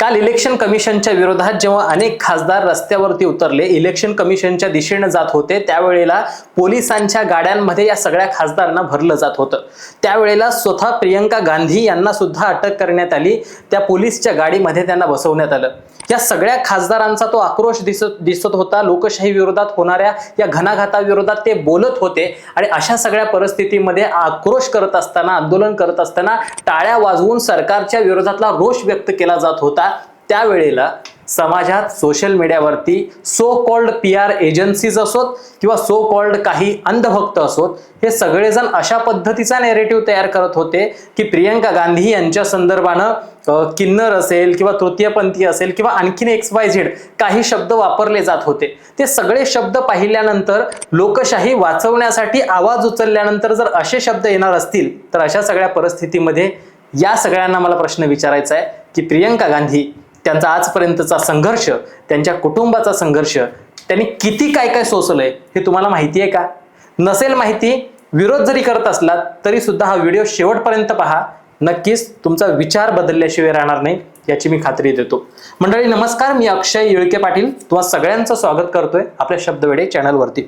काल इलेक्शन कमिशनच्या विरोधात जेव्हा अनेक खासदार रस्त्यावरती उतरले इलेक्शन कमिशनच्या दिशेनं जात होते त्यावेळेला पोलिसांच्या गाड्यांमध्ये या सगळ्या खासदारांना भरलं जात होतं. त्यावेळेला स्वतः प्रियंका गांधी यांना सुद्धा अटक करण्यात आली. त्या पोलीसच्या गाडीमध्ये त्यांना बसवण्यात आलं. या सगळ्या खासदारांचा तो आक्रोश दिसत दिसत होता. लोकशाही विरोधात होणाऱ्या या घणाघाताविरोधात ते बोलत होते. आणि अशा सगळ्या परिस्थितीमध्ये आक्रोश करत असताना आंदोलन करत असताना टाळ्या वाजवून सरकारच्या विरोधातला रोष व्यक्त केला जात होता. त्यावेळेला समाजात सोशल मीडियावरती so called P R agencies असोत किंवा सो कॉल्ड काही अंधभक्त असोत हे सगळेजण अशा पद्धतीचा नेरेटिव्ह तयार करत होते की प्रियंका गांधी यांच्या संदर्भानं किन्नर असेल किंवा तृतीयपंथी असेल किंवा आणखीन एक्स वाय झेड काही शब्द वापरले जात होते. ते सगळे शब्द पाहिल्यानंतर लोकशाही वाचवण्यासाठी आवाज उचलल्यानंतर जर असे शब्द येणार असतील तर अशा सगळ्या परिस्थितीमध्ये या सगळ्यांना मला प्रश्न विचारायचा आहे की प्रियंका गांधी त्यांचा आजपर्यंतचा संघर्ष त्यांच्या कुटुंबाचा संघर्ष त्यांनी किती काय काय सोसलंय हे तुम्हाला माहिती आहे का? नसेल माहिती विरोध जरी करत असलात तरी सुद्धा हा व्हिडिओ शेवटपर्यंत पहा. नक्कीच तुमचा विचार बदलल्याशिवाय राहणार नाही याची मी खात्री देतो. मंडळी नमस्कार मी अक्षय येळके पाटील. तुम्हा सगळ्यांचं स्वागत करतोय आपल्या शब्दवेडे चॅनलवरती.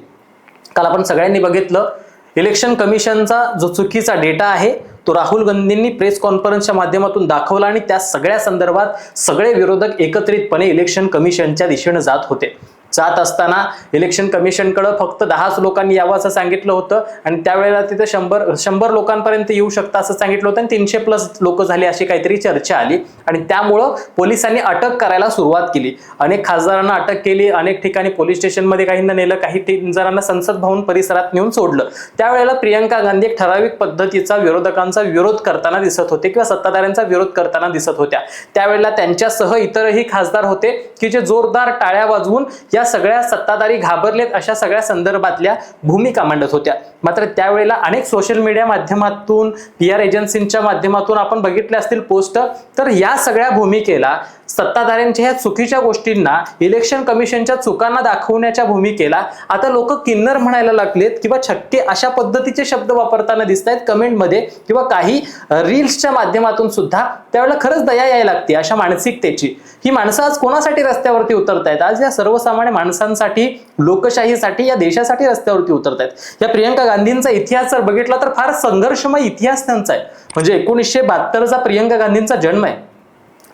काल आपण सगळ्यांनी बघितलं इलेक्शन कमिशनचा जो चुकीचा डेटा आहे तो राहुल गांधींनी प्रेस कॉन्फरन्सच्या माध्यमातून दाखवला आणि त्या सगळ्या संदर्भात सगळे विरोधक एकत्रितपणे इलेक्शन कमिशनच्या दिशेने जात होते. जात असताना इलेक्शन कमिशनकडं फक्त दहाच लोकांनी यावं असं सांगितलं होतं आणि त्यावेळेला तिथे शंभर शंभर लोकांपर्यंत येऊ शकतं असं सांगितलं होतं आणि तीनशे प्लस लोक झाले अशी काहीतरी चर्चा आली. आणि त्यामुळं पोलिसांनी अटक करायला सुरुवात केली. अनेक खासदारांना अटक केली अनेक ठिकाणी पोलीस स्टेशनमध्ये काहींना नेलं काही ठि- जणांना संसद भवन परिसरात नेऊन सोडलं. त्यावेळेला प्रियंका गांधी एक ठराविक पद्धतीचा विरोधकांचा विरोध करताना दिसत होते किंवा सत्ताधाऱ्यांचा विरोध करताना दिसत होत्या. त्यावेळेला त्यांच्यासह इतरही खासदार होते की जे जोरदार टाळ्या वाजवून या सगळ्या सत्ताधारी घाबरलेत अशा सगळ्या संदर्भातल्या भूमिका मांडत होत्या. मात्र त्यावेळेला अनेक सोशल मीडिया माध्यमातून पी आर एजन्सींच्या माध्यमातून आपण बघितले असतील पोस्ट तर या सगळ्या भूमिकेला सत्ताधाऱ्यांच्या ह्या चुकीच्या गोष्टींना इलेक्शन कमिशनच्या चुकांना दाखवण्याच्या भूमिकेला आता लोक किन्नर म्हणायला लागलेत किंवा छक्के अशा पद्धतीचे शब्द वापरताना दिसत आहेत कमेंटमध्ये किंवा काही रील्सच्या माध्यमातून सुद्धा त्यावेळेला खरंच दया यायला लागते अशा मानसिकतेची. ही माणसं आज कोणासाठी रस्त्यावरती उतरत आहेत आज या सर्वसामान्य माणसांसाठी लोकशाहीसाठी या देशासाठी रस्त्यावरती उतरत आहेत या प्रियंका गांधींचा इतिहास जर बघितला तर फार संघर्षमय इतिहास त्यांचा आहे. म्हणजे एकोणीसशे बहात्तरचा प्रियंका गांधींचा जन्म आहे.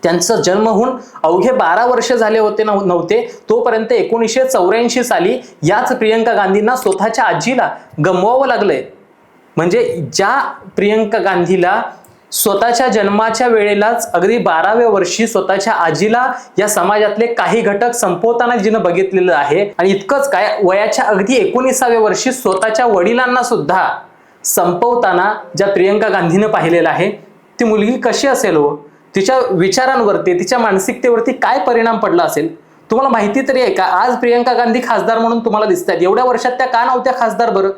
त्यांचा जन्म होऊन अवघे बारा वर्ष झाले होते नव्हते. तोपर्यंत एकोणीसशे चौऱ्याऐंशी साली याच प्रियंका गांधींना स्वतःच्या आजीला गमवावं लागलंय. म्हणजे ज्या प्रियंका गांधीला स्वतःच्या जन्माच्या वेळेलाच अगदी बाराव्या वर्षी स्वतःच्या आजीला या समाजातले काही घटक संपवताना जिनं बघितलेलं आहे. आणि इतकंच काय वयाच्या अगदी एकोणीसाव्या वर्षी स्वतःच्या वडिलांना सुद्धा संपवताना ज्या प्रियंका गांधीनं पाहिलेलं आहे ती मुलगी कशी असेल हो? तिच्या विचारांवरती तिच्या मानसिकतेवरती काय परिणाम पडला असेल? तुम्हाला माहिती तरी आहे का? आज प्रियंका गांधी खासदार म्हणून तुम्हाला दिसत आहेत एवढ्या वर्षात त्या का नव्हत्या खासदार बरं?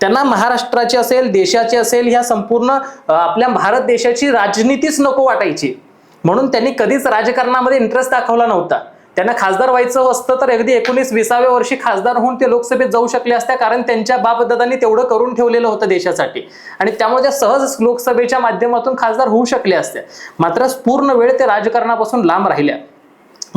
त्यांना महाराष्ट्राची असेल देशाची असेल ह्या संपूर्ण आपल्या भारत देशाची राजनीतीच नको वाटायची. म्हणून त्यांनी कधीच राजकारणामध्ये इंटरेस्ट दाखवला नव्हता. त्यांना खासदार व्हायचं असतं तर अगदी एकोणीस विसाव्या वर्षी खासदार होऊन ते लोकसभेत जाऊ शकले असत्या कारण त्यांच्या बापदादांनी तेवढं करून ठेवलेलं होतं देशासाठी. आणि त्यामुळे त्या सहज लोकसभेच्या माध्यमातून खासदार होऊ शकले असत्या मात्र पूर्ण वेळ ते राजकारणापासून लांब राहिल्या.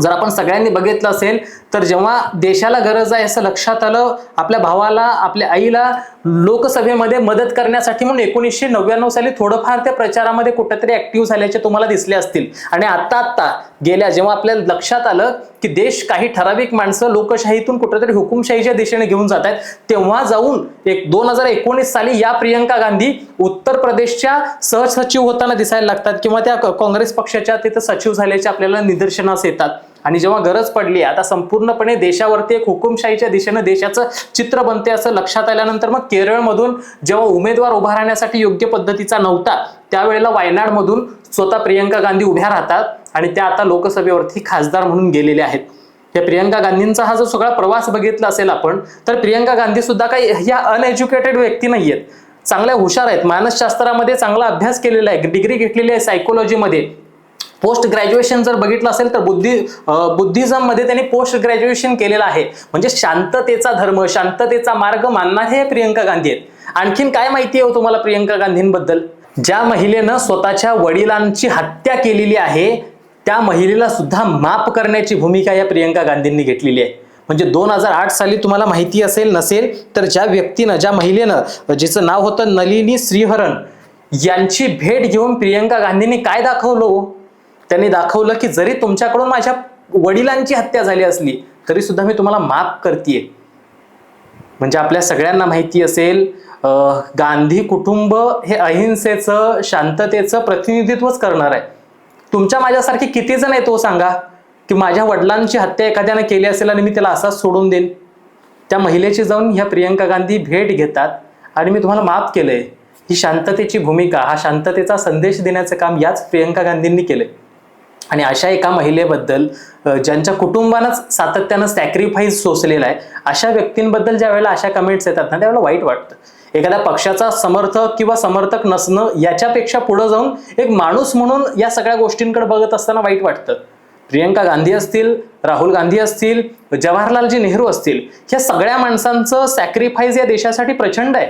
जर आपण सगळ्यांनी बघितलं असेल तर जेव्हा देशाला गरज आहे असं लक्षात आलं आपल्या भावाला आपल्या आईला लोकसभेमध्ये मदत करण्यासाठी म्हणून एकोणीसशे नव्याण्णव साली थोडंफार त्या प्रचारामध्ये कुठेतरी ऍक्टिव्ह झाल्याचे तुम्हाला दिसले असतील. आणि आत्ता आत्ता गेल्या जेव्हा आपल्याला लक्षात आलं की देश काही ठराविक माणसं लोकशाहीतून कुठेतरी हुकुमशाहीच्या दिशेने घेऊन जात आहेत तेव्हा जाऊन एक दोन हजार एकोणीस साली या प्रियंका गांधी उत्तर प्रदेशच्या सहसचिव होताना दिसायला लागतात किंवा त्या क- काँग्रेस पक्षाच्या तिथं सचिव झाल्याचे आपल्याला निदर्शनास येतात. आणि जेव्हा गरज पडली आता संपूर्णपणे देशावरती एक हुकुमशाहीच्या दिशेनं देशाचं चित्र बनते असं लक्षात आल्यानंतर मग केरळमधून जेव्हा उमेदवार उभा राहण्यासाठी योग्य पद्धतीचा नव्हता त्यावेळेला वायनाडमधून स्वतः प्रियंका गांधी उभ्या राहतात आणि त्या आता लोकसभेवरती खासदार म्हणून गेलेल्या आहेत. या प्रियंका गांधींचा हा जो सगळा प्रवास बघितला असेल आपण तर प्रियंका गांधी सुद्धा काही ह्या अनएज्युकेटेड व्यक्ती नाही आहेत चांगल्या हुशार आहेत मानसशास्त्रामध्ये चांगला अभ्यास केलेला आहे डिग्री घेतलेली आहे सायकोलॉजीमध्ये पोस्ट ग्रॅज्युएशन जर बघितलं असेल तर बुद्धी बुद्धिझममध्ये त्यांनी पोस्ट ग्रॅज्युएशन केलेलं आहे. म्हणजे शांततेचा धर्म शांततेचा मार्ग मानणारे हे प्रियंका गांधी आहेत. आणखीन काय माहिती आहे हो तुम्हाला प्रियंका गांधींबद्दल? ज्या महिलेनं स्वतःच्या वडिलांची हत्या केलेली आहे त्या महिलेला सुद्धा माफ करण्याची भूमिका या प्रियंका गांधींनी घेतलेली आहे. म्हणजे दोन हजार आठ साली तुम्हाला माहिती असेल नसेल तर ज्या व्यक्तीनं ज्या महिलेनं जिचं नाव होतं नलिनी श्रीहरण यांची भेट घेऊन प्रियंका गांधींनी काय दाखवलं हो? त्यांनी दाखवलं की जरी तुमच्याकडून माझ्या वडिलांची हत्या झाली असली तरी सुद्धा मी तुम्हाला माफ करते म्हणजे आपल्या सगळ्यांना माहिती असेल गांधी कुटुंब हे अहिंसेचं शांततेचं प्रतिनिधित्वच करणार आहे. तुमच्या माझ्यासारखे किती जण आहे तो हो सांगा की माझ्या वडिलांची हत्या एखाद्याने केली असेल आणि मी त्याला असाच सोडून देईन? त्या महिलेची जाऊन ह्या प्रियंका गांधी भेट घेतात आणि मी तुम्हाला माफ केलंय. ही शांततेची भूमिका हा शांततेचा संदेश देण्याचं काम याच प्रियंका गांधींनी केलंय. आणि अशा एका महिलेबद्दल ज्यांच्या कुटुंबानंच सातत्यानं सॅक्रिफाईस सोसलेला आहे अशा व्यक्तींबद्दल ज्या वेळेला अशा कमेंट्स येतात ना त्यावेळेला वाईट वाटतं. एखाद्या पक्षाचा समर्थक किंवा समर्थक नसणं याच्यापेक्षा पुढे जाऊन एक माणूस म्हणून या सगळ्या गोष्टींकडे बघत असताना वाईट वाटतं. प्रियंका गांधी असतील राहुल गांधी असतील जवाहरलालजी नेहरू असतील ह्या सगळ्या माणसांचं सॅक्रिफाईस या देशासाठी प्रचंड आहे.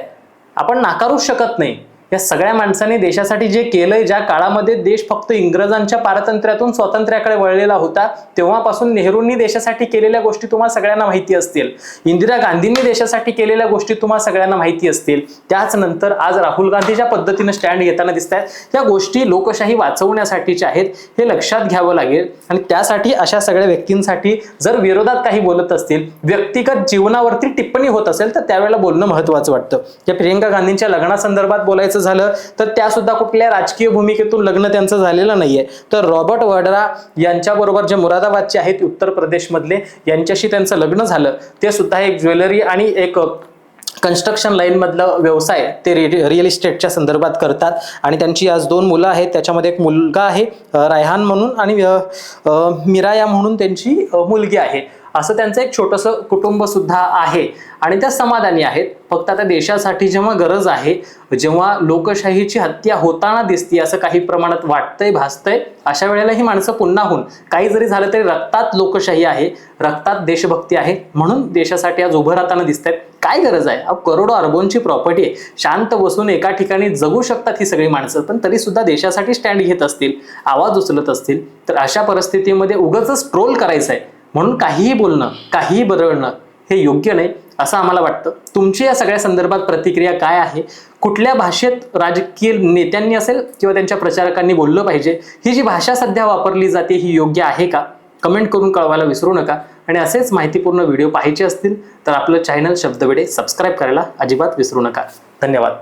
आपण नाकारूच शकत नाही. या सगळ्या माणसांनी देशासाठी जे केलंय ज्या काळामध्ये देश फक्त इंग्रजांच्या पारतंत्र्यातून स्वातंत्र्याकडे वळलेला होता तेव्हापासून नेहरूंनी देशासाठी केलेल्या गोष्टी तुम्हाला सगळ्यांना माहिती असतील. इंदिरा गांधींनी देशासाठी केलेल्या गोष्टी तुम्हाला सगळ्यांना माहिती असतील. त्याच नंतर आज राहुल गांधी ज्या पद्धतीनं स्टँड घेताना दिसत आहेत या गोष्टी लोकशाही वाचवण्यासाठीच्या आहेत हे लक्षात घ्यावं लागेल. आणि त्यासाठी अशा सगळ्या व्यक्तींसाठी जर विरोधात काही बोलत असतील व्यक्तिगत जीवनावरती टिप्पणी होत असेल तर त्यावेळेला बोलणं महत्वाचं वाटतं. या प्रियंका गांधींच्या लग्नासंदर्भात बोलायचं झालं तर त्या सुद्धा कुठल्या राजकीय भूमिकेतून लग्न त्यांचं झालेलं नाहीये. तर रॉबर्ट वड्रा यांच्याबरोबर जे मुरादाबादचे आहेत उत्तर प्रदेशमधले यांच्याशी त्यांचं लग्न झालं. ते सुद्धा एक ज्वेलरी आणि एक कन्स्ट्रक्शन लाईनमधलं व्यवसाय ते रि रिअल इस्टेटच्या संदर्भात करतात. आणि त्यांची आज दोन मुलं आहेत. त्याच्यामध्ये एक मुलगा आहे रायहान म्हणून आणि मिराया म्हणून त्यांची मुलगी आहे. असं त्यांचं एक छोटंसं कुटुंब सुद्धा आहे. आणि त्या समाधानी आहेत. फक्त आता देशासाठी जेव्हा गरज आहे जेव्हा लोकशाहीची हत्या होताना दिसते असं काही प्रमाणात वाटतंय भासतंय अशा वेळेला ही माणसं पुन्हा होऊन काही जरी झालं तरी रक्तात लोकशाही आहे रक्तात देशभक्ती आहे म्हणून देशासाठी आज उभं राहताना दिसत आहेत काय गरज आहे? अहो, करोडो अरबोंची प्रॉपर्टी आहे. शांत बसून एका ठिकाणी जगू शकतात ही सगळी माणसं पण तरी सुद्धा देशासाठी स्टँड घेत असतील आवाज उचलत असतील तर अशा परिस्थितीमध्ये उगाच ट्रोल करायचं आहे म्हणून काहीही बोलणं काहीही बदलणं हे योग्य नाही असं आम्हाला वाटतं. तुमची या सगळ्या संदर्भात प्रतिक्रिया काय आहे? कुठल्या भाषेत राजकीय नेत्यांनी असेल किंवा त्यांच्या प्रचारकांनी बोललं पाहिजे? ही जी भाषा सध्या वापरली जाते ही योग्य आहे का? कमेंट करून कळवायला विसरू नका. आणि असेच माहितीपूर्ण व्हिडिओ पाहायचे असतील तर आपलं चॅनल शब्दवेडे सबस्क्राईब करायला अजिबात विसरू नका. धन्यवाद.